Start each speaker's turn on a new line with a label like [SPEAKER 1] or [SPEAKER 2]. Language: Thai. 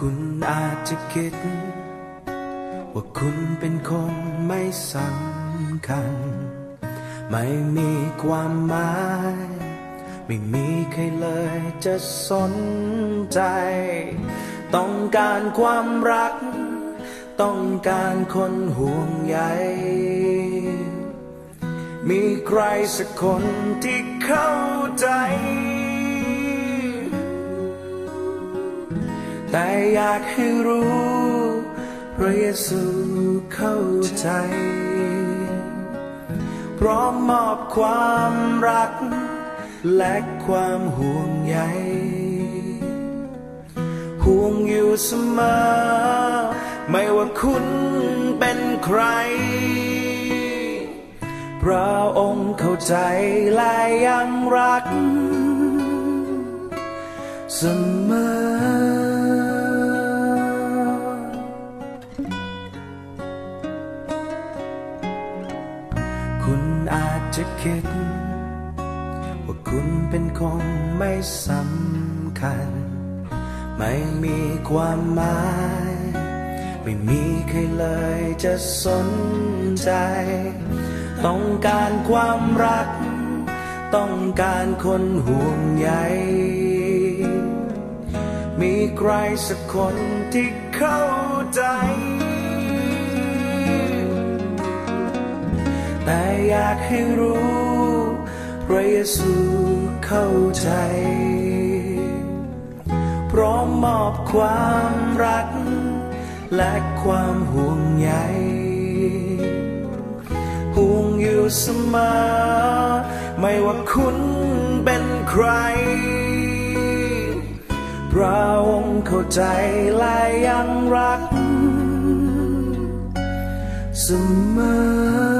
[SPEAKER 1] คุณอาจจะคิด ว่าคุณเป็นคนไม่สำคัญ ไม่มีความหมาย ไม่มีใครเลยจะสนใจ ต้องการความรัก ต้องการคนห่วงใยมีใครสักคนที่เข้าใจ แต่อยากให้รู้พระเยซูเข้าใจ พร้อมมอบความรัก และความห่วงใยห่วงอยู่เสมอ ไม่ว่าคุณเป็นใคร พระองค์เข้าใจและยังรักเสมอ จะคิด ว่าคุณเป็นคนไม่สำคัญ ไม่มีความหมาย ไม่มีใครเลยจะสนใจ ต้องการความรัก ต้องการคนห่วงใยมีใครสักคนที่เข้าใจ อยากให้รู้พระเยซูเข้าใจ พร้อมมอบความรัก และความห่วงใยห่วงอยู่เสมอไม่ว่าคุณเป็นใคร พระองค์เข้าใจและยังรัก เสมอ